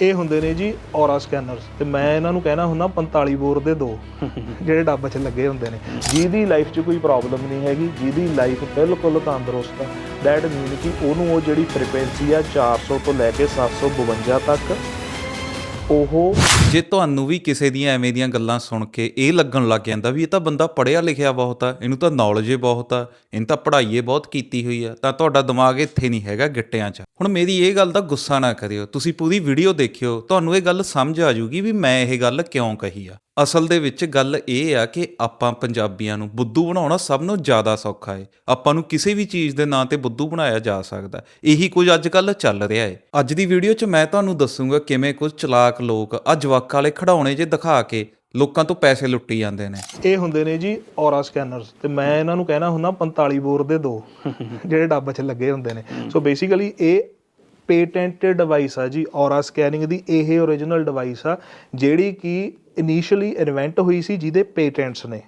ਇਹ ਹੁੰਦੇ ਨੇ ਜੀ ਔਰਾ ਸਕੈਨਰਸ ਤੇ ਮੈਂ ਇਹਨਾਂ ਨੂੰ ਕਹਿਣਾ ਹੁੰਦਾ 45 ਬੋਰ ਦੇ ਦੋ ਜਿਹੜੇ ਡੱਬ 'ਚ ਲੱਗੇ ਹੁੰਦੇ ਨੇ। ਜਿਹਦੀ ਲਾਈਫ 'ਚ ਕੋਈ ਪ੍ਰੋਬਲਮ ਨਹੀਂ ਹੈਗੀ ਜਿਹਦੀ ਲਾਈਫ ਬਿਲਕੁਲ ਤੰਦਰੁਸਤ ਆ ਦੈਟ ਮੀਨ ਕਿ ਉਹਨੂੰ ਉਹ ਜਿਹੜੀ ਫ੍ਰੀਕੁਐਂਸੀ ਆ 400 ਤੋਂ ਲੈ ਕੇ 752 ਤੱਕ ਉਹ ਜੇ ਤੁਹਾਨੂੰ ਵੀ ਕਿਸੇ ਦੀਆਂ ਐਵੇਂ ਦੀਆਂ ਗੱਲਾਂ ਸੁਣ ਕੇ ਇਹ ਲੱਗਣ ਲੱਗ ਜਾਂਦਾ ਵੀ ਇਹ ਤਾਂ ਬੰਦਾ ਪੜ੍ਹਿਆ ਲਿਖਿਆ ਬਹੁਤ ਆ, ਇਹਨੂੰ ਤਾਂ ਨੌਲੇਜ ਬਹੁਤ ਆ, ਇਹਨੂੰ ਤਾਂ ਪੜ੍ਹਾਈਏ ਬਹੁਤ ਕੀਤੀ ਹੋਈ ਆ, ਤਾਂ ਤੁਹਾਡਾ ਦਿਮਾਗ ਇੱਥੇ ਨਹੀਂ ਹੈਗਾ ਗਿੱਟਿਆਂ 'ਚ। ਹੁਣ ਮੇਰੀ ਇਹ ਗੱਲ ਦਾ ਗੁੱਸਾ ਨਾ ਕਰਿਓ, ਤੁਸੀਂ ਪੂਰੀ ਵੀਡੀਓ ਦੇਖਿਓ, ਤੁਹਾਨੂੰ ਇਹ ਗੱਲ ਸਮਝ ਆ ਜਾਊਗੀ ਵੀ ਮੈਂ ਇਹ ਗੱਲ ਕਿਉਂ ਕਹੀ ਆ। ਅਸਲ ਦੇ ਵਿੱਚ ਗੱਲ ਇਹ ਆ ਕਿ ਆਪਾਂ ਪੰਜਾਬੀਆਂ ਨੂੰ ਬੁੱਧੂ ਬਣਾਉਣਾ ਸਭ ਨੂੰ ਜ਼ਿਆਦਾ ਸੌਖਾ ਹੈ ਆਪਾਂ ਨੂੰ ਕਿਸੇ ਵੀ ਚੀਜ਼ ਦੇ ਨਾਂ ਤੇ ਬੁੱਧੂ ਬਣਾਇਆ ਜਾ ਸਕਦਾ ਇਹੀ ਕੁਝ ਅੱਜ ਕੱਲ੍ਹ ਚੱਲ ਰਿਹਾ ਹੈ ਅੱਜ ਦੀ ਵੀਡੀਓ 'ਚ ਮੈਂ ਤੁਹਾਨੂੰ ਦੱਸੂਗਾ ਕਿਵੇਂ ਕੁਝ ਚਲਾਕ ਲੋਕ ਆ ਜਵਾਕਾਂ ਵਾਲੇ ਖਿਡੌਣੇ ਜੇ ਦਿਖਾ ਕੇ ਲੋਕਾਂ ਤੋਂ ਪੈਸੇ ਲੁੱਟੀ ਜਾਂਦੇ ਨੇ। ਇਹ ਹੁੰਦੇ ਨੇ ਜੀ ਔਰਾ ਸਕੈਨਰਸ ਤੇ ਮੈਂ ਇਹਨਾਂ ਨੂੰ ਕਹਿਣਾ ਹੁੰਦਾ 45 ਬੋਰ ਦੇ ਦੋ ਜਿਹੜੇ ਡੱਬ 'ਚ ਲੱਗੇ ਹੁੰਦੇ ਨੇ। ਸੋ ਬੇਸਿਕਲੀ ਇਹ ਪੇਟੈਂਟਡ ਡਿਵਾਈਸ ਆ ਜੀ ਔਰਾ ਸਕੈਨਿੰਗ ਦੀ ਇਹ ਓਰੀਜਨਲ ਡਿਵਾਈਸ ਆ, ਜਿਹੜੀ ਕਿ ਇਨੀਸ਼ੀਅਲੀ ਇਨਵੈਂਟ ਹੋਈ ਸੀ ਜਿਹਦੇ ਪੇਟੈਂਟਸ ਨੇ।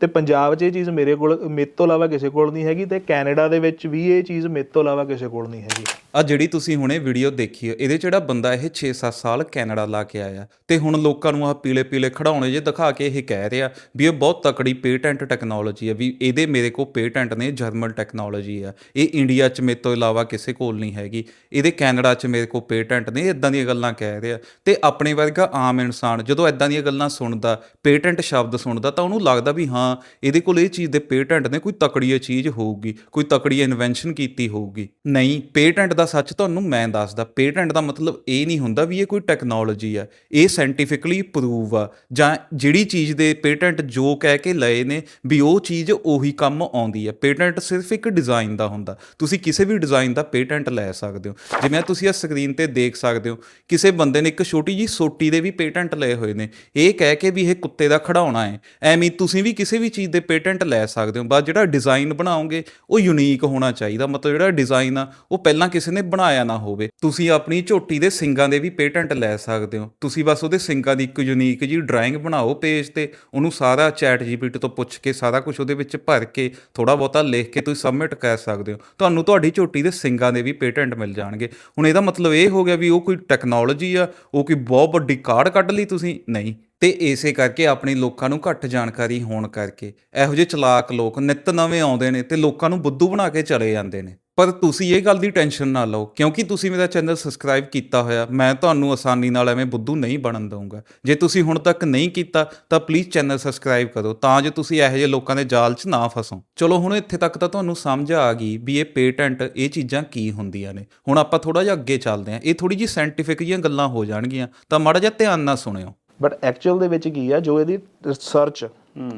ਤੇ ਪੰਜਾਬ 'ਚ ਇਹ ਚੀਜ਼ ਮੇਰੇ ਕੋਲ, ਮੇਰੇ ਤੋਂ ਇਲਾਵਾ ਕਿਸੇ ਕੋਲ ਨਹੀਂ ਹੈਗੀ ਤੇ ਕੈਨੇਡਾ ਦੇ ਵਿੱਚ ਵੀ ਇਹ ਚੀਜ਼ ਮੇਰੇ ਤੋਂ ਇਲਾਵਾ ਕਿਸੇ ਕੋਲ ਨਹੀਂ ਹੈਗੀ। ਆ ਜਿਹੜੀ ਤੁਸੀਂ ਹੁਣੇ ਵੀਡੀਓ ਦੇਖੀ ਹੈ ਇਹਦੇ 'ਚ ਜਿਹੜਾ ਬੰਦਾ ਇਹ 6-7 ਸਾਲ ਕੈਨੇਡਾ ਲਾ ਕੇ ਆਇਆ ਤੇ ਹੁਣ ਲੋਕਾਂ ਨੂੰ ਆ ਪੀਲੇ ਪੀਲੇ ਖੜਾਉਣੇ ਜੇ ਦਿਖਾ ਕੇ ਇਹ ਕਹਿ ਰਿਹਾ ਵੀ ਇਹ ਬਹੁਤ ਤਕੜੀ ਪੇਟੈਂਟ ਟੈਕਨੋਲੋਜੀ ਹੈ ਵੀ ਇਹਦੇ ਮੇਰੇ ਕੋਲ ਪੇਟੈਂਟ ਨੇ, ਜਰਮਨ ਟੈਕਨੋਲੋਜੀ ਆ। ਇਹ ਇੰਡੀਆ 'ਚ ਮੇਰੇ ਤੋਂ ਇਲਾਵਾ ਕਿਸੇ ਕੋਲ ਨਹੀਂ ਹੈਗੀ। ਇਹਦੇ ਕੈਨੇਡਾ 'ਚ ਮੇਰੇ ਕੋਲ ਪੇਟੈਂਟ ਨੇ ਇਦਾਂ ਦੀਆਂ ਗੱਲਾਂ ਕਹਿ ਰਿਹਾ ਤੇ ਆਪਣੇ ਵਰਗਾ ਆਮ ਇਨਸਾਨ ਜਦੋਂ ਇਦਾਂ ਦੀਆਂ ਗੱਲਾਂ ਸੁਣਦਾ, ਪੇਟੈਂਟ ਸ਼ਬਦ ਸੁਣਦਾ ਤਾਂ ਉਹਨੂੰ ਲੱਗਦਾ ਵੀ ਹਾਂ ਇਹਦੇ ਕੋਲ ਇਹ ਚੀਜ਼ ਦੇ ਪੇਟੈਂਟ ਨੇ, ਕੋਈ ਤਕੜੀ ਇਹ ਚੀਜ਼ ਹੋਊਗੀ, ਕੋਈ ਤਕੜੀ ਇਨਵੈਂਸ਼ਨ ਕੀਤੀ ਹੋਊਗੀ। ਨਹੀਂ, ਪੇਟੈਂਟ ਦਾ ਸੱਚ ਤੁਹਾਨੂੰ ਮੈਂ ਦੱਸਦਾ, ਪੇਟੈਂਟ ਦਾ ਮਤਲਬ ਇਹ ਨਹੀਂ ਹੁੰਦਾ ਵੀ ਇਹ ਕੋਈ ਟੈਕਨੋਲੋਜੀ ਆ, ਇਹ ਸਾਇੰਟੀਫਿਕਲੀ ਪ੍ਰੂਵ ਆ, ਜਾਂ ਜਿਹੜੀ ਚੀਜ਼ ਦੇ ਪੇਟੈਂਟ ਜੋ ਕਹਿ ਕੇ ਲਏ ਨੇ ਵੀ ਉਹ ਚੀਜ਼ ਉਹੀ ਕੰਮ ਆਉਂਦੀ ਆ। ਪੇਟੈਂਟ ਸਿਰਫ ਇੱਕ ਡਿਜ਼ਾਈਨ ਦਾ ਹੁੰਦਾ, ਤੁਸੀਂ ਕਿਸੇ ਵੀ ਡਿਜ਼ਾਈਨ ਦਾ ਪੇਟੈਂਟ ਲੈ ਸਕਦੇ ਹੋ। ਜਿਵੇਂ ਤੁਸੀਂ ਆ ਸਕਰੀਨ ਤੇ ਦੇਖ ਸਕਦੇ ਹੋ, ਕਿਸੇ ਬੰਦੇ ਨੇ ਇੱਕ ਛੋਟੀ ਜੀ ਸੋਟੀ ਦੇ ਵੀ ਪੇਟੈਂਟ ਲਏ ਹੋਏ ਨੇ, ਇਹ ਕਹਿ ਕੇ ਵੀ ਇਹ ਕੁੱਤੇ ਦਾ ਖੜਾਉਣਾ ਹੈ, ਐਵੇਂ ਤੁਸੀਂ ਵੀ ਕਿਸੇ ਵੀ ਚੀਜ਼ ਦੇ ਪੇਟੈਂਟ ਲੈ ਸਕਦੇ ਹੋ, ਬਸ ਜਿਹੜਾ ਡਿਜ਼ਾਈਨ ਬਣਾਓਗੇ, ਉਹ ਯੂਨੀਕ ਹੋਣਾ ਚਾਹੀਦਾ। ਮਤਲਬ ਜਿਹੜਾ ਡਿਜ਼ਾਈਨ ਆ, ਉਹ ਪਹਿਲਾਂ ਕਿਸੇ ਨੇ ਬਣਾਇਆ ਨਾ ਹੋਵੇ। ਤੁਸੀਂ ਆਪਣੀ ਝੋਟੀ ਦੇ ਸਿੰਗਾਂ ਦੇ ਵੀ ਪੇਟੈਂਟ ਲੈ ਸਕਦੇ ਹੋ। ਤੁਸੀਂ ਬਸ ਉਹਦੇ ਸਿੰਗਾਂ ਦੀ ਇੱਕ ਯੂਨੀਕ ਜੀ ਡਰਾਇੰਗ ਬਣਾਓ ਪੇਜ ਤੇ, ਉਹਨੂੰ ਸਾਰਾ ਚੈਟ ਜੀਪੀਟੀ ਤੋਂ ਪੁੱਛ ਕੇ, ਸਾਰਾ ਕੁਝ ਉਹਦੇ ਵਿੱਚ ਭਰ ਕੇ ਥੋੜਾ ਬਹੁਤਾ ਲਿਖ ਕੇ ਤੁਸੀਂ ਸਬਮਿਟ ਕਰ ਸਕਦੇ ਹੋ। ਤੁਹਾਨੂੰ ਤੁਹਾਡੀ ਝੋਟੀ ਦੇ ਸਿੰਗਾਂ ਦੇ ਵੀ ਪੇਟੈਂਟ ਮਿਲ ਜਾਣਗੇ। ਹੁਣ ਇਹਦਾ ਮਤਲਬ ਇਹ ਹੋ ਗਿਆ ਵੀ ਉਹ ਕੋਈ ਟੈਕਨੋਲੋਜੀ ਆ, ਉਹ ਕੋਈ ਬਹੁਤ ਵੱਡੀ ਕਾਢ ਕੱਢ ਲਈ ਤੁਸੀਂ, ਨਹੀਂ। ਤੇ ਇਸੇ ਕਰਕੇ ਆਪਣੇ ਲੋਕਾਂ ਨੂੰ ਘੱਟ ਜਾਣਕਾਰੀ ਹੋਣ ਕਰਕੇ। ਇਹੋ ਜਿਹੇ ਚਲਾਕ ਲੋਕ ਨਿੱਤ ਨਵੇਂ ਆਉਂਦੇ ਨੇ ਤੇ ਲੋਕਾਂ ਨੂੰ ਬੁੱਧੂ ਬਣਾ ਕੇ ਚਲੇ ਜਾਂਦੇ ਨੇ। ਪਰ ਤੁਸੀਂ ਇਹ ਗੱਲ ਦੀ ਟੈਨਸ਼ਨ ਨਾ ਲਓ, ਕਿਉਂਕਿ ਤੁਸੀਂ ਮੇਰਾ ਚੈਨਲ ਸਬਸਕ੍ਰਾਈਬ ਕੀਤਾ ਹੋਇਆ, ਮੈਂ ਤੁਹਾਨੂੰ ਆਸਾਨੀ ਨਾਲ ਐਵੇਂ ਬੁੱਧੂ ਨਹੀਂ ਬਣਨ ਦਊਂਗਾ। ਜੇ ਤੁਸੀਂ ਹੁਣ ਤੱਕ ਨਹੀਂ ਕੀਤਾ, ਤਾਂ ਪਲੀਜ਼ ਚੈਨਲ ਸਬਸਕ੍ਰਾਈਬ ਕਰੋ, ਤਾਂ ਜੋ ਤੁਸੀਂ ਇਹੋ ਜਿਹੇ ਲੋਕਾਂ ਦੇ ਜਾਲ 'ਚ ਨਾ ਫਸੋ। ਚਲੋ ਹੁਣ ਇੱਥੇ ਤੱਕ ਤਾਂ ਤੁਹਾਨੂੰ ਸਮਝ ਆ ਗਈ ਵੀ ਇਹ ਪੇਟੈਂਟ, ਇਹ ਚੀਜ਼ਾਂ ਕੀ ਹੁੰਦੀਆਂ ਨੇ। ਹੁਣ ਆਪਾਂ ਥੋੜਾ ਜਿਹਾ ਅੱਗੇ ਚੱਲਦੇ ਹਾਂ, ਇਹ ਥੋੜੀ ਜਿਹੀ ਸਾਇੰਟੀਫਿਕ ਜਿਹੀਆਂ ਗੱਲਾਂ ਹੋ ਜਾਣਗੀਆਂ, ਤਾਂ ਮਾੜਾ ਜਿਹਾ ਧਿਆਨ ਨਾਲ ਸੁਣਿਓ। ਬਟ ਐਕਚੁਅਲ ਦੇ ਵਿੱਚ ਕੀ ਆ ਜੋ ਇਹਦੀ ਰਿਸਰਚ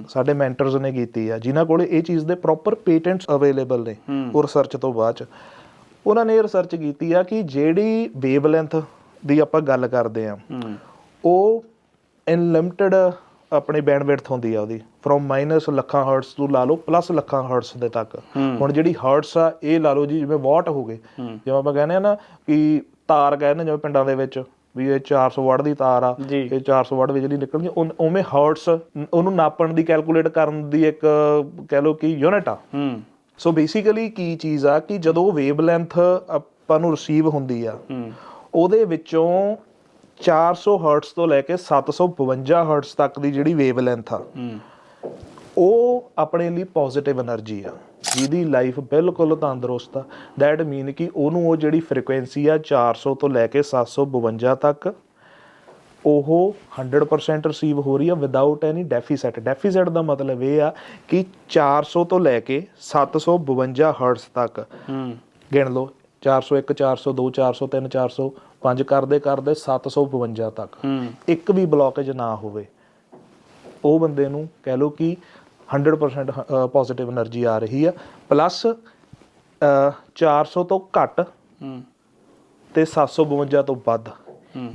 ਸਾਡੇ ਮੈਂਟਰਸ ਨੇ ਕੀਤੀ ਆ ਜਿਨ੍ਹਾਂ ਕੋਲ ਇਹ ਚੀਜ਼ ਦੇ ਪ੍ਰੋਪਰ ਪੇਟੈਂਟਸ ਅਵੇਲੇਬਲ ਨੇ ਉਹ ਰਿਸਰਚ ਤੋਂ ਬਾਅਦ ਚ। ਉਹਨਾਂ ਨੇ ਰਿਸਰਚ ਕੀਤੀ ਆ ਕਿ ਜਿਹੜੀ ਵੇਵਲੈਂਥ ਦੀ ਆਪਾਂ ਗੱਲ ਕਰਦੇ ਆ ਉਹ ਅਨਲਿਮਟਿਡ ਆਪਣੀ ਬੈਂਡਵਿਡਥ ਹੁੰਦੀ ਆ ਉਹਦੀ ਫਰੋਮ ਮਾਈਨਸ ਲੱਖਾਂ ਹਰਟਸ ਤੋਂ ਲਾ ਲਓ ਪਲੱਸ ਲੱਖਾਂ ਹਰਟਸ ਦੇ ਤੱਕ। ਹੁਣ ਜਿਹੜੀ ਹਰਟਸ ਆ ਇਹ ਲਾ ਲਓ ਜੀ ਜਿਵੇਂ ਵਾਟ ਹੋ ਗਏ ਜਿਵੇਂ ਆਪਾਂ ਕਹਿੰਦੇ ਆ ਨਾ ਕਿ ਤਾਰ ਕਹਿੰਦੇ ਜਿਵੇਂ ਪਿੰਡਾਂ ਦੇ ਵਿੱਚ ਵੀ ਇਹ 400 ਵਾਟ ਦੀ ਤਾਰ ਆ ਇਹ 400 ਵਾਟ ਬਿਜਲੀ ਨਿਕਲਦੀ ਆ ਉਵੇਂ ਹਰਟਸ ਉਹਨੂੰ ਨਾਪਣ ਦੀ ਕੈਲਕੂਲੇਟ ਕਰਨ ਦੀ ਇੱਕ ਕਹਿ ਲਓ ਕਿ ਯੂਨਿਟ ਆ। ਹੂੰ। ਸੋ ਬੇਸਿਕਲੀ ਕੀ ਚੀਜ਼ ਆ ਕਿ ਜਦੋਂ ਵੇਵ ਲੈਂਥ ਆਪਾਂ ਨੂੰ ਰਿਸੀਵ ਹੁੰਦੀ ਆ ਉਹਦੇ ਵਿੱਚੋਂ 400 ਹਰਟਸ ਤੋਂ ਲੈ ਕੇ 752 ਹਰਟਸ ਤੱਕ ਦੀ ਜਿਹੜੀ ਵੇਵ ਲੈਂਥ ਆ ਉਹ ਆਪਣੇ ਲਈ ਪੋਜ਼ਿਟਿਵ એનર્ਜੀ ਆ। ਜਿਹਦੀ ਲਾਈਫ ਬਿਲਕੁਲ ਤੰਦਰੁਸਤ ਆ। ਦੈਟ ਮੀਨ ਕਿ ਉਹਨੂੰ ਉਹ ਜਿਹੜੀ ਫ੍ਰੀਕੁਐਂਸੀ ਆ 400 ਤੋਂ ਲੈ ਕੇ 752 ਤੱਕ ਉਹ 100% ਰਿਸੀਵ ਹੋ ਰਹੀ ਆ ਵਿਦਆਊਟ ਐਨੀ ਡੈਫੀਸਿਟ ਡੈਫੀਸਿਟ ਦਾ ਮਤਲਬ ਇਹ ਆ ਕਿ 400 ਤੋਂ ਲੈ ਕੇ 752 ਹਰਟਸ ਤੱਕ। ਹੂੰ। ਗਿਣ ਲਓ 401 402 403 405 ਕਰਦੇ ਕਰਦੇ 752 ਤੱਕ। ਇੱਕ ਵੀ ਬਲੌਕੇਜ ਨਾ ਹੋਵੇ। ਉਹ ਬੰਦੇ ਨੂੰ ਕਹਿ ਲਓ ਕਿ 100% ਪੋਜ਼ਿਟਿਵ એનર્ਜੀ ਆ ਰਹੀ ਆ। ਪਲੱਸ 400 ਤੋਂ ਘੱਟ ਤੇ 752 ਤੋਂ ਵੱਧ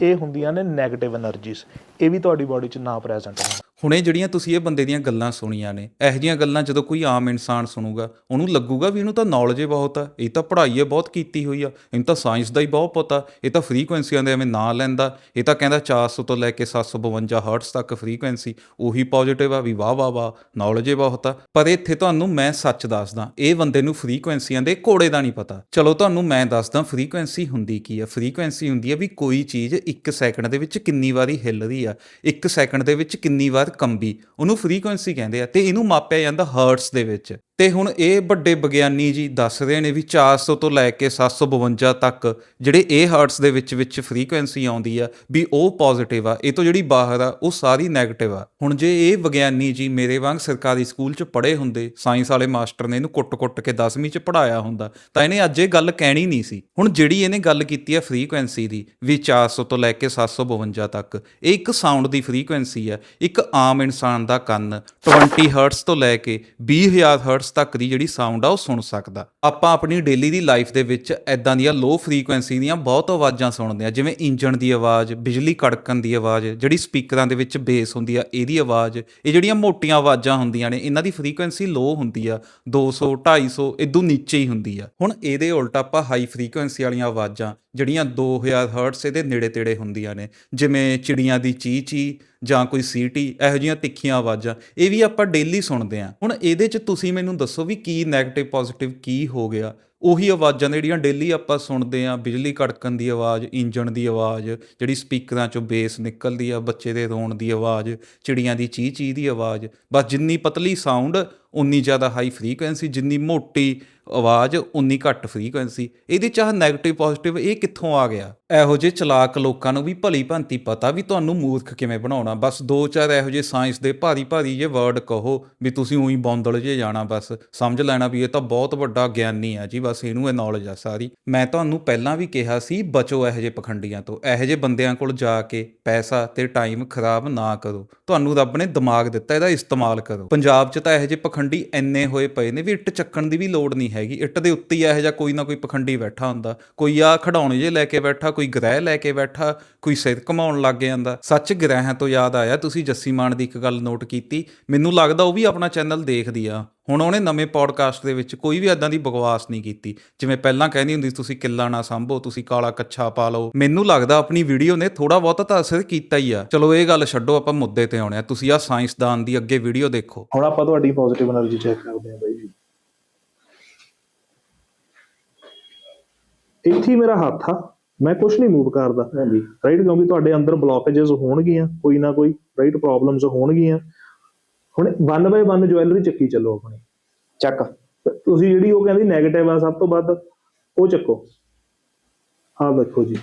ਇਹ ਹੁੰਦੀਆਂ ਨੇ 네ਗੇਟਿਵ એનર્ਜੀਜ਼ ਇਹ ਵੀ ਤੁਹਾਡੀ ਬਾਡੀ 'ਚ ਨਾ ਪ੍ਰੈਜ਼ੈਂਟ ਹੋਣ। ਹੁਣੇ ਜਿਹੜੀਆਂ ਤੁਸੀਂ ਇਹ ਬੰਦੇ ਦੀਆਂ ਗੱਲਾਂ ਸੁਣੀਆਂ ਨੇ, ਇਹੋ ਜਿਹੀਆਂ ਗੱਲਾਂ ਜਦੋਂ ਕੋਈ ਆਮ ਇਨਸਾਨ ਸੁਣੂਗਾ, ਉਹਨੂੰ ਲੱਗੂਗਾ ਵੀ ਇਹਨੂੰ ਤਾਂ ਨੌਲੇਜ ਹੀ ਬਹੁਤ ਆ, ਇਹ ਤਾਂ ਪੜ੍ਹਾਈ ਹੈ ਬਹੁਤ ਕੀਤੀ ਹੋਈ ਆ, ਇਹਨੂੰ ਤਾਂ ਸਾਇੰਸ ਦਾ ਹੀ ਬਹੁਤ ਪਤਾ, ਇਹ ਤਾਂ ਫ੍ਰੀਕੁਐਂਸੀਆਂ ਦੇ ਐਵੇਂ ਨਾਂ ਲੈਂਦਾ, ਇਹ ਤਾਂ ਕਹਿੰਦਾ 400 ਤੋਂ ਲੈ ਕੇ 752 ਹਰਟਸ ਤੱਕ ਫ੍ਰੀਕੁਐਂਸੀ ਉਹੀ ਪੋਜ਼ਿਟਿਵ ਆ ਵੀ ਵਾਹ ਵਾਹ ਵਾਹ ਨੌਲੇਜ ਹੀ ਬਹੁਤ ਆ। ਪਰ ਇੱਥੇ ਤੁਹਾਨੂੰ ਮੈਂ ਸੱਚ ਦੱਸਦਾ, ਇਹ ਬੰਦੇ ਨੂੰ ਫ੍ਰੀਕੁਐਂਸੀਆਂ ਦੇ ਕੋੜੇ ਦਾ ਨਹੀਂ ਪਤਾ। ਚਲੋ ਤੁਹਾਨੂੰ ਮੈਂ ਦੱਸਦਾ ਫ੍ਰੀਕੁਐਂਸੀ ਹੁੰਦੀ ਕੀ ਆ ਫ੍ਰੀਕੁਐਂਸੀ ਹੁੰਦੀ ਆ ਵੀ ਕੋਈ ਚੀਜ਼ 1 ਸੈਕਿੰਡ ਦੇ ਵਿੱਚ ਕਿੰਨੀ ਵਾਰੀ ਹਿੱਲ ਰਹੀ ਆ 1 ਸੈਕਿੰਡ ਦੇ ਵਿੱਚ ਕਿੰਨੀ ਵਾਰ ਕੰਬੀ ਉਹਨੂੰ ਫ੍ਰੀਕੁਐਂਸੀ ਕਹਿੰਦੇ ਆ ਤੇ ਇਹਨੂੰ ਮਾਪਿਆ ਜਾਂਦਾ ਹਰਟਸ ਦੇ ਵਿੱਚ। ਤੇ ਹੁਣ ਇਹ ਵੱਡੇ ਵਿਗਿਆਨੀ ਜੀ ਦੱਸ ਰਹੇ ਨੇ ਵੀ 400 ਤੋਂ ਲੈ ਕੇ 752 ਤੱਕ ਜਿਹੜੇ ਇਹ ਹਰਟਸ ਦੇ ਵਿੱਚ ਵਿੱਚ ਫ੍ਰੀਕੁਐਂਸੀ ਆਉਂਦੀ ਆ, ਵੀ ਉਹ ਪੋਜ਼ਿਟਿਵ ਆ। ਇਹ ਤੋਂ ਜਿਹੜੀ ਬਾਹਰ ਆ, ਉਹ ਸਾਰੀ 네ਗੇਟਿਵ ਆ। ਹੁਣ ਜੇ ਇਹ ਵਿਗਿਆਨੀ ਜੀ ਮੇਰੇ ਵਾਂਗ ਸਰਕਾਰੀ ਸਕੂਲ 'ਚ ਪੜ੍ਹੇ ਹੁੰਦੇ ਸਾਇੰਸ ਵਾਲੇ ਮਾਸਟਰ ਨੇ ਇਹਨੂੰ ਕੁੱਟ-ਕੁੱਟ ਕੇ 10ਵੀਂ 'ਚ ਪੜਾਇਆ ਹੁੰਦਾ, ਤਾਂ ਇਹਨੇ ਅੱਜ ਇਹ ਗੱਲ ਕਹਿਣੀ ਨਹੀਂ ਸੀ। ਹੁਣ ਜਿਹੜੀ ਇਹਨੇ ਗੱਲ ਕੀਤੀ ਆ ਫ੍ਰੀਕੁਐਂਸੀ ਦੀ, ਵੀ 400 ਤੋਂ ਲੈ ਕੇ 752 ਤੱਕ, ਇਹ ਇੱਕ ਸਾਊਂਡ ਦੀ ਫ੍ਰੀਕੁਐਂਸੀ ਆ। ਇੱਕ ਆਮ ਇਨਸਾਨ ਦਾ ਕੰਨ 20 ਹਰਟਸ ਤੋਂ ਲੈ ਕੇ 20000 ਹਰਟਜ਼ ਤੱਕ ਦੀ ਜਿਹੜੀ ਸਾਊਂਡ ਆ ਉਹ ਸੁਣ ਸਕਦਾ। ਆਪਾਂ ਆਪਣੀ ਡੇਲੀ ਦੀ ਲਾਈਫ ਦੇ ਵਿੱਚ ਐਦਾਂ ਦੀਆਂ ਲੋ ਫ੍ਰੀਕੁਐਂਸੀ ਦੀਆਂ ਬਹੁਤ ਆਵਾਜ਼ਾਂ ਸੁਣਦੇ ਆ ਜਿਵੇਂ ਇੰਜਣ ਦੀ ਆਵਾਜ਼, ਬਿਜਲੀ ਕੜਕਣ ਦੀ ਆਵਾਜ਼, ਜਿਹੜੀ ਸਪੀਕਰਾਂ ਦੇ ਵਿੱਚ ਬੇਸ ਹੁੰਦੀ ਆ, ਇਹਦੀ ਆਵਾਜ਼, ਇਹ ਜਿਹੜੀਆਂ ਮੋਟੀਆਂ ਆਵਾਜ਼ਾਂ ਹੁੰਦੀਆਂ ਨੇ, ਇਹਨਾਂ ਦੀ ਫ੍ਰੀਕੁਐਂਸੀ ਲੋ ਹੁੰਦੀ ਆ 200 250 ਇਦੋਂ ਨੀਚੇ ਹੀ ਹੁੰਦੀ ਆ। ਹੁਣ ਇਹਦੇ ਉਲਟ ਆਪਾਂ ਹਾਈ ਫ੍ਰੀਕੁਐਂਸੀ ਵਾਲੀਆਂ ਆਵਾਜ਼ਾਂ, ਜਿਹੜੀਆਂ 2000 ਹਰਟਜ਼ ਇਹਦੇ ਨੇੜੇ ਤੇੜੇ ਹੁੰਦੀਆਂ ਨੇ, ਜਿਵੇਂ ਚਿੜੀਆਂ ਦੀ ਚੀ ਚੀ ਜਾਂ ਕੋਈ ਸੀਟੀ, ਇਹੋ ਜਿਹੀਆਂ ਤਿੱਖੀਆਂ ਆਵਾਜ਼ਾਂ, ਇਹ ਵੀ ਆਪਾਂ ਡੇਲੀ ਸੁਣਦੇ ਆ ਹੁਣ ਇਹਦੇ 'ਚ ਤੁਸੀਂ ਮੈਨੂੰ ਦੱਸੋ ਵੀ ਕੀ 네ਗੇਟਿਵ ਪੋਜ਼ਿਟਿਵ ਕੀ ਹੋ ਗਿਆ? ਉਹੀ ਆਵਾਜ਼ਾਂ ਨੇ ਜਿਹੜੀਆਂ ਡੇਲੀ ਆਪਾਂ ਸੁਣਦੇ ਆ ਬਿਜਲੀ ਕੜਕਣ ਦੀ ਆਵਾਜ਼, ਇੰਜਣ ਦੀ ਆਵਾਜ਼, ਜਿਹੜੀ ਸਪੀਕਰਾਂ 'ਚੋਂ ਬੇਸ ਨਿਕਲਦੀ ਆ, ਬੱਚੇ ਦੇ ਰੋਣ ਦੀ ਆਵਾਜ਼, ਚਿੜੀਆਂ ਦੀ ਚੀ ਚੀ ਦੀ ਆਵਾਜ਼, ਬਸ ਜਿੰਨੀ ਪਤਲੀ ਸਾਊਂਡ ਉਨੀ ਜ਼ਿਆਦਾ ਹਾਈ ਫ੍ਰੀਕੁਐਂਸੀ ਜਿੰਨੀ ਮੋਟੀ ਆਵਾਜ਼, ਉਨੀ ਘੱਟ ਫ੍ਰੀਕੁਐਂਸੀ ਇਹਦੇ ਚਾਹ 네ਗੇਟਿਵ ਪੋਜ਼ਿਟਿਵ ਇਹ ਕਿੱਥੋਂ ਆ ਗਿਆ? ਇਹੋ ਜਿਹੇ ਚਲਾਕ ਲੋਕਾਂ ਨੂੰ ਵੀ ਭਲੀ ਭਾਂਤੀ ਪਤਾ ਵੀ ਤੁਹਾਨੂੰ ਮੂਰਖ ਕਿਵੇਂ ਬਣਾਉਣਾ। ਬਸ ਦੋ ਚਾਰ ਇਹੋ ਜਿਹੇ ਸਾਇੰਸ ਦੇ ਭਾਰੀ ਭਾਰੀ ਜੇ ਵਰਡ ਕਹੋ ਵੀ ਤੁਸੀਂ ਉਹੀ ਬੌਂਦਲ ਜੇ ਜਾਣਾ ਬਸ। ਸਮਝ ਲੈਣਾ ਵੀ ਇਹ ਤਾਂ ਬਹੁਤ ਵੱਡਾ ਗਿਆਨੀ ਆ ਜੀ ਬਸ। ਇਹਨੂੰ ਇਹ ਨੌਲੇਜ ਆ ਸਾਰੀ। ਮੈਂ ਤੁਹਾਨੂੰ ਪਹਿਲਾਂ ਵੀ ਕਿਹਾ ਸੀ, ਬਚੋ ਇਹੋ ਜਿਹੇ ਪਖੰਡੀਆਂ ਤੋਂ। ਇਹੋ ਜਿਹੇ ਬੰਦਿਆਂ ਕੋਲ ਜਾ ਕੇ ਪੈਸਾ ਤੇ ਟਾਈਮ ਖਰਾਬ ਨਾ ਕਰੋ। ਤੁਹਾਨੂੰ ਰੱਬ ਨੇ ਦਿਮਾਗ ਦਿੱਤਾ, ਇਹਦਾ ਇਸਤੇਮਾਲ ਕਰੋ। ਪੰਜਾਬ 'ਚ ਤਾਂ ਇਹੋ ਜਿਹੇ ਪਖੰਡੀ ਇੰਨੇ ਹੋਏ ਪਏ ਨੇ ਵੀ ਇੱਟ ਚੱਕਣ ਦੀ ਵੀ ਲੋੜ ਨਹੀਂ ਹੈਗੀ। ਇੱਟ ਦੇ ਉੱਤੇ ਹੀ ਇਹੋ ਜਿਹਾ ਕੋਈ ਨਾ ਕੋਈ ਪਖੰਡੀ ਬੈਠਾ ਹੁੰਦਾ। ਕੋਈ ਆ ਖਡਾਉਣੇ ਜੇ ਲੈ ਕੇ ਬੈਠਾ, ਕੋਈ ਗ੍ਰਹਿ ਲੈ ਕੇ ਬੈਠਾ, ਕੋਈ ਸਿਰ ਘਮਾਉਣ ਲੱਗ ਜਾਂਦਾ। ਸੱਚ ਗ੍ਰਹਿਆਂ ਤੋਂ ਯਾਦ ਆਇਆ, ਤੁਸੀਂ ਜੱਸੀ ਮਾਨ ਦੀ ਇੱਕ ਗੱਲ ਨੋਟ ਕੀਤੀ। ਮੈਨੂੰ ਲੱਗਦਾ ਉਹ ਵੀ ਆਪਣਾ ਚੈਨਲ ਦੇਖਦੀ ਆ। ਹੁਣ ਉਹਨੇ ਨਵੇਂ ਪੌਡਕਾਸਟ ਦੇ ਵਿੱਚ ਕੋਈ ਵੀ ਐਦਾਂ ਦੀ ਬਕਵਾਸ ਨਹੀਂ ਕੀਤੀ। ਜਿਵੇਂ ਪਹਿਲਾਂ ਕਹਿੰਦੀ ਹੁੰਦੀ ਤੁਸੀਂ ਕਿੱਲਾ ਨਾ ਸੰਭੋ ਤੁਸੀਂ ਕਾਲਾ ਕੱਛਾ ਪਾ ਲਓ। ਮੈਨੂੰ ਲੱਗਦਾ ਆਪਣੀ ਵੀਡੀਓ ਨੇ ਥੋੜਾ ਬਹੁਤਾ ਤਾਂ ਅਸਰ ਕੀਤਾ ਹੀ ਆ। ਚਲੋ ਇਹ ਗੱਲ ਛੱਡੋ ਆਪਾਂ ਮੁੱਦੇ ਤੇ ਆਉਣੇ ਆ। ਤੁਸੀਂ ਆ ਸਾਇੰਸਦਾਨ ਦੀ ਅੱਗੇ ਵੀਡੀਓ ਦੇਖੋ। ਹੁਣ ਆਪਾਂ ਤੁਹਾਡੀ ਪੋਜ਼ਿਟਿਵ એનર્ਜੀ ਚੈੱਕ ਕਰਦੇ ਆ ਬਾਈ ਇੱਥੇ ਮੇਰਾ ਹੱਥ ਆ। ਮੈਂ ਕੁਝ ਨਹੀਂ ਮੂਵ ਕਰਦਾ। ਹਾਂਜੀ। ਰਾਈਟ ਕਿਉਂਕਿ ਤੁਹਾਡੇ ਅੰਦਰ ਬਲੌਕੇजेस ਹੋਣਗੀਆਂ ਕੋਈ ਨਾ ਕੋਈ ਰਾਈਟ ਪ੍ਰੋਬਲਮਸ ਹੋਣਗੀਆਂ। ਹੁਣ 1 ਬਾਈ 1 ਜੁਐਲਰੀ ਚੱਕੀ ਚੱਲੋ ਆਪਣੀ। ਚੱਕ। ਤੁਸੀਂ ਜਿਹੜੀ ਉਹ ਕਹਿੰਦੀ 네ਗੇਟਿਵ ਆ ਸਭ ਤੋਂ ਵੱਧ ਉਹ ਚੱਕੋ। ਆਹ ਦੇਖੋ ਜੀ।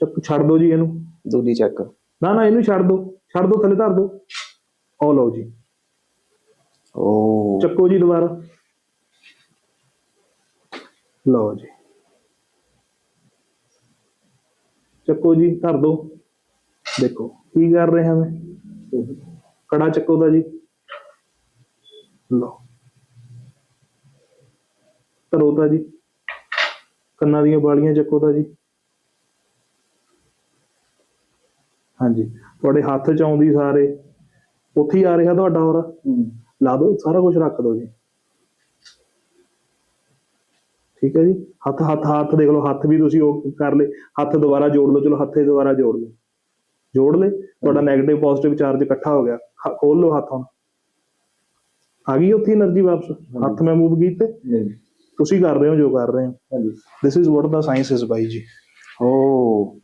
ਚੱਕ ਛੱਡ ਦਿਓ ਜੀ ਇਹਨੂੰ। ਦੂਜੀ ਚੱਕ। ਨਾ ਨਾ ਇਹਨੂੰ ਛੱਡ ਦਿਓ ਛੱਡ ਦਿਓ ਥੱਲੇ ਧਰ ਦਿਓ ਉਹ ਲਓ ਜੀ। ਓ। ਚੱਕੋ ਜੀ ਦੁਬਾਰਾ। ਲਓ ਜੀ। ਚੱਕੋ ਜੀ ਧਰ ਦੋ। ਦੇਖੋ। ਕੀ ਕਰ ਰਹੇ ਹਾਂ ਮੈਂ? ਕੜਾ ਚੱਕੋ ਦਾ ਜੀ। ਲਓ। ਧਰੋ ਦਾ ਜੀ। ਕੰਨਾਂ ਦੀਆਂ ਬਾਲੀਆਂ ਚੱਕੋ ਦਾ ਜੀ। ਹਾਂਜੀ। ਤੁਹਾਡੇ ਹੱਥ ਚ ਆਉਂਦੀ ਸਾਰੇ। ਉੱਥੇ ਆ ਰਿਹਾ ਤੁਹਾਡਾ ਹੋਰ ਲਾ ਦਿਓ ਸਾਰਾ ਕੁਝ ਰੱਖ ਦਿਓ ਜੀ। ਠੀਕ ਹੈ ਜੀ। ਹੱਥ ਹੱਥ ਹੱਥ ਦੇਖ ਲਓ ਹੱਥ ਵੀ ਤੁਸੀਂ ਉਹ ਕਰ ਲਏ। ਹੱਥ ਦੁਬਾਰਾ ਜੋੜ ਲਓ। ਚਲੋ ਹੱਥੇ ਦੁਬਾਰਾ ਜੋੜ ਲਓ। ਜੋੜ ਲੇ ਤੁਹਾਡਾ ਨੈਗੇਟਿਵ ਪੋਜ਼ਿਟਿਵ ਚਾਰਜ ਇਕੱਠਾ ਹੋ ਗਿਆ। ਖੋਲ ਲਓ ਹੱਥ ਹੁਣ। ਆ ਗਈ ਉੱਥੇ એનર્ਜੀ ਵਾਪਸ? ਹੱਥ ਮੈਂ ਮੂਵ ਕੀਤੇ? ਤੁਸੀਂ ਕਰ ਰਹੇ ਹੋ ਜੋ ਕਰ ਰਹੇ ਹੋ। ਹਾਂਜੀ। This is what the science is ਬਾਈ ਜੀ। ਓ।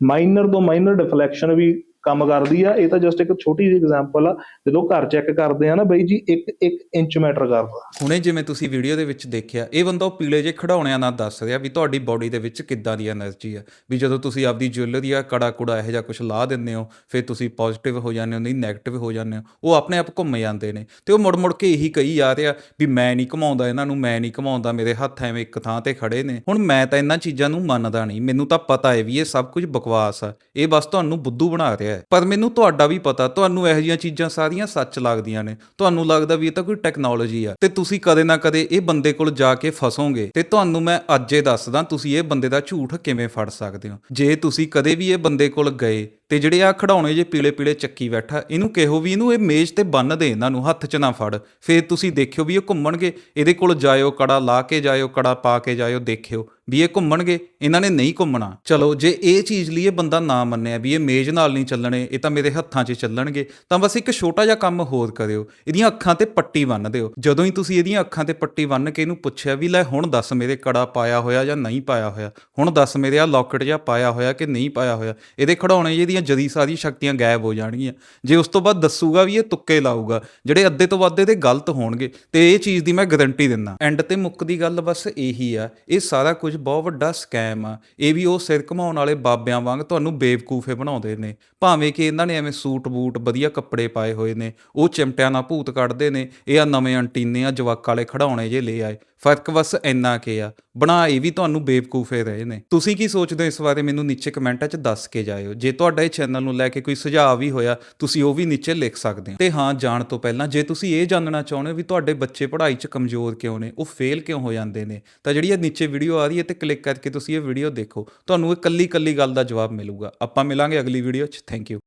ਮਾਈਨਰ ਤੋਂ ਮਾਈਨਰ ਡਿਫਲੈਕਸ਼ਨ ਵੀ ਕੰਮ ਕਰਦੀ ਆ, ਇਹ ਤਾਂ ਜਸਟ ਇੱਕ ਛੋਟੀ ਜਿਹੀ ਐਗਜ਼ਾਮਪਲ ਆ, ਜਦੋਂ ਘਰ ਚੈੱਕ ਕਰਦੇ ਆ ਨਾ ਬਈ ਜੀ 1 1 ਇੰਚ ਮੈਟਰ ਕਰਦਾ। ਹੁਣੇ ਜਿਵੇਂ ਤੁਸੀਂ ਵੀਡੀਓ ਦੇ ਵਿੱਚ ਦੇਖਿਆ, ਇਹ ਬੰਦਾ ਉਹ ਪੀਲੇ ਜੇ ਖੜਾਉਣਿਆਂ ਨਾਲ ਦੱਸ ਰਿਹਾ ਵੀ ਤੁਹਾਡੀ ਬਾਡੀ ਦੇ ਵਿੱਚ ਕਿੱਦਾਂ ਦੀ એનર્ਜੀ ਆ। ਵੀ ਜਦੋਂ ਤੁਸੀਂ ਆਪਦੀ ਜੁਐਲਰੀ ਆ ਕੜਾ ਕੁੜਾ ਇਹੋ ਜਿਹਾ ਕੁਝ ਲਾ ਦਿੰਦੇ ਹੋ, ਫਿਰ ਤੁਸੀਂ ਪੋਜ਼ਿਟਿਵ ਹੋ ਜਾਂਦੇ ਹੋ, ਨਹੀਂ 네ਗੇਟਿਵ ਹੋ ਜਾਂਦੇ ਹੋ, ਉਹ ਆਪਣੇ ਆਪ ਘੁੰਮ ਜਾਂਦੇ ਨੇ। ਤੇ ਉਹ ਮੁੜ ਮੁੜ ਕੇ ਇਹੀ ਕਹੀ ਜਾ ਰਿਹਾ ਵੀ ਮੈਂ ਨਹੀਂ ਘਮਾਉਂਦਾ ਇਹਨਾਂ ਨੂੰ, ਮੈਂ ਨਹੀਂ ਘਮਾਉਂਦਾ, ਮੇਰੇ ਹੱਥ ਐਵੇਂ ਇੱਕ ਥਾਂ ਤੇ ਖੜੇ ਨੇ। ਹੁਣ ਮੈਂ ਤਾਂ ਇਹਨਾਂ ਚੀਜ਼ਾਂ ਨੂੰ ਮੰਨਦਾ ਨਹੀਂ, ਮੈਨੂੰ ਤਾਂ ਪਤਾ ਹੈ ਵੀ ਇਹ ਸਭ ਕੁਝ ਬਕਵਾਸ ਆ। ਇਹ ਬਸ ਤੁਹਾਨੂੰ ਬੁੱਧੂ ਬਣਾ ਰਿਹਾ ਹੈ। ਪਰ ਮੈਨੂੰ ਤੁਹਾਡਾ ਵੀ ਪਤਾ, ਤੁਹਾਨੂੰ ਇਹੋ ਜਿਹੀਆਂ ਚੀਜ਼ਾਂ ਸਾਰੀਆਂ ਸੱਚ ਲੱਗਦੀਆਂ ਨੇ। ਤੁਹਾਨੂੰ ਲੱਗਦਾ ਵੀ ਇਹ ਤਾਂ ਕੋਈ ਟੈਕਨੋਲੋਜੀ ਆ। ਤੇ ਤੁਸੀਂ ਕਦੇ ਨਾ ਕਦੇ ਇਹ ਬੰਦੇ ਕੋਲ ਜਾ ਕੇ ਫਸੋਗੇ। ਤੇ ਤੁਹਾਨੂੰ ਮੈਂ ਅੱਜ ਇਹ ਦੱਸਦਾ, ਤੁਸੀਂ ਇਹ ਬੰਦੇ ਦਾ ਝੂਠ ਕਿਵੇਂ ਫੜ ਸਕਦੇ ਹੋ? ਜੇ ਤੁਸੀਂ ਕਦੇ ਵੀ ਇਹ ਬੰਦੇ ਕੋਲ ਗਏ ਤੇ ਜਿਹੜੇ ਆ ਖੜਾਉਣੇ ਜੇ ਪੀਲੇ ਪੀਲੇ ਚੱਕੀ ਬੈਠਾ, ਇਹਨੂੰ ਕਿਹੋ ਵੀ ਇਹਨੂੰ ਇਹ ਮੇਜ਼ ਤੇ ਬੰਨ ਦੇ ਇਹਨਾਂ ਨੂੰ, ਹੱਥ 'ਚ ਨਾ ਫੜ। ਫੇਰ ਤੁਸੀਂ ਦੇਖਿਓ ਵੀ ਇਹ ਘੁੰਮਣਗੇ, ਇਹਦੇ ਕੋਲ ਜਾਇਓ ਕੜਾ, ਲਾ ਕੇ ਜਾਇਓ ਕੜਾ, ਪਾ ਕੇ ਜਾਇਓ, ਦੇਖਿਓ ਵੀ ਇਹ ਘੁੰਮਣਗੇ, ਇਹਨਾਂ ਨੇ ਨਹੀਂ ਘੁੰਮਣਾ। ਚਲੋ, ਜੇ ਇਹ ਚੀਜ਼ ਲਈ ਇਹ ਬੰਦਾ ਨਾ ਮੰਨਿਆ ਵੀ ਇਹ ਮੇਜ਼ ਨਾਲ ਨਹੀਂ ਚੱਲਣੇ, ਇਹ ਤਾਂ ਮੇਰੇ ਹੱਥਾਂ 'ਚ ਚੱਲਣਗੇ, ਤਾਂ ਬਸ ਇੱਕ ਛੋਟਾ ਜਿਹਾ ਕੰਮ ਹੋਰ ਕਰਿਓ, ਇਹਦੀਆਂ ਅੱਖਾਂ ਤੇ ਪੱਟੀ ਬੰਨ੍ਹ ਦਿਓ। ਜਦੋਂ ਹੀ ਤੁਸੀਂ ਇਹਦੀਆਂ ਅੱਖਾਂ ਤੇ ਪੱਟੀ ਬੰਨ੍ਹ ਕੇ ਇਹਨੂੰ ਪੁੱਛਿਆ ਵੀ ਲੈ ਹੁਣ ਦੱਸ ਮੇਰੇ ਕੜਾ ਪਾਇਆ ਹੋਇਆ ਜਾਂ ਨਹੀਂ ਪਾਇਆ ਹੋਇਆ, ਹੁਣ ਦੱਸ ਮੇਰੇ ਆ ਲੋਕਟ ਜਿਹਾ ਪਾਇਆ ਹੋਇਆ ਕਿ ਨਹੀਂ ਪਾਇਆ ਹੋਇਆ, ਇਹਦੇ ਖੜਾਉਣੇ ਜਿਹਦੀਆਂ ਜਦੀ ਸਾਰੀ ਸ਼ਕਤੀਆਂ ਗਾਇਬ ਹੋ ਜਾਣਗੀਆਂ। ਜੇ ਉਸ ਤੋਂ ਬਾਅਦ ਦੱਸੂਗਾ ਵੀ ਇਹ ਤੁੱਕੇ ਲਾਊਗਾ, ਜਿਹੜੇ ਅੱਧੇ ਤੋਂ ਵੱਧ ਇਹਦੇ ਗਲਤ ਹੋਣਗੇ, ਤੇ ਇਹ ਚੀਜ਼ ਦੀ ਮੈਂ ਗਾਰੰਟੀ ਦਿੰਦਾ। ਐਂਡ ਤੇ ਮੁੱਕਦੀ ਗੱਲ ਬਸ ਇਹੀ ਆ, ਇਹ ਸਾਰਾ ਕੁਝ ਬਹੁਤ ਵੱਡਾ ਸਕੈਮ ਆ। ਇਹ ਵੀ ਉਹ ਸਿਰ ਘਮਾਉਣ ਵਾਲੇ ਬਾਬਿਆਂ ਵਾਂਗ ਤੁਹਾਨੂੰ ਬੇਵਕੂਫੇ ਬਣਾਉਂਦੇ ਨੇ। ਭਾਵੇਂ ਕਿ ਇਹਨਾਂ ਨੇ ਐਵੇਂ ਸੂਟ ਬੂਟ, ਵਧੀਆ ਕੱਪੜੇ ਪਾਏ ਹੋਏ ਨੇ, ਉਹ ਚਿਮਟਿਆਂ ਨਾਲ ਭੂਤ ਕੱਢਦੇ ਨੇ, ਇਹ ਆ ਨਵੇਂ ਅੰਟੀਨੇ ਆ, ਜਵਾਕ ਵਾਲੇ ਖੜਾਉਣੇ ਜੇ ਲੈ ਆਏ। ਫ਼ਰਕ ਬਸ ਇੰਨਾ ਕਿ ਆ। ਬਣਾ ਇਹ ਵੀ ਤੁਹਾਨੂੰ ਬੇਵਕੂਫੇ ਰਹੇ ਨੇ। ਤੁਸੀਂ ਕੀ ਸੋਚਦੇ ਹੋ ਇਸ ਬਾਰੇ? ਮੈਨੂੰ ਨੀਚੇ ਕਮੈਂਟਾਂ 'ਚ ਦੱਸ ਕੇ ਜਾਇਓ। ਜੇ ਤੁਹਾਡਾ ਇਹ ਚੈਨਲ ਨੂੰ ਲੈ ਕੇ ਕੋਈ ਸੁਝਾਅ ਵੀ ਹੋਇਆ, ਤੁਸੀਂ ਉਹ ਵੀ ਨੀਚੇ ਲਿਖ ਸਕਦੇ ਹੋ। ਤੇ ਹਾਂ, ਜਾਣ ਤੋਂ ਪਹਿਲਾਂ ਜੇ ਤੁਸੀਂ ਇਹ ਜਾਣਨਾ ਚਾਹੁੰਦੇ ਹੋ ਵੀ ਤੁਹਾਡੇ ਬੱਚੇ ਪੜ੍ਹਾਈ 'ਚ ਕਮਜ਼ੋਰ ਕਿਉਂ ਨੇ, ਉਹ ਫੇਲ ਕਿਉਂ ਹੋ ਜਾਂਦੇ ਨੇ, ਤਾਂ ਜਿਹੜੀ ਇਹ ਨੀਚੇ ਵੀਡੀਓ ਆ ਰਹੀ ਹੈ ਤੇ ਕਲਿੱਕ ਕਰਕੇ ਤੁਸੀਂ ਇਹ ਵੀਡੀਓ ਦੇਖੋ। ਤੁਹਾਨੂੰ ਇਹ ਕੱਲੀ ਕੱਲੀ ਗੱਲ ਦਾ ਜਵਾਬ ਮਿਲੂਗਾ। ਆਪਾਂ ਮਿਲਾਂਗੇ ਅਗਲੀ ਵੀਡੀਓ 'ਚ। Thank you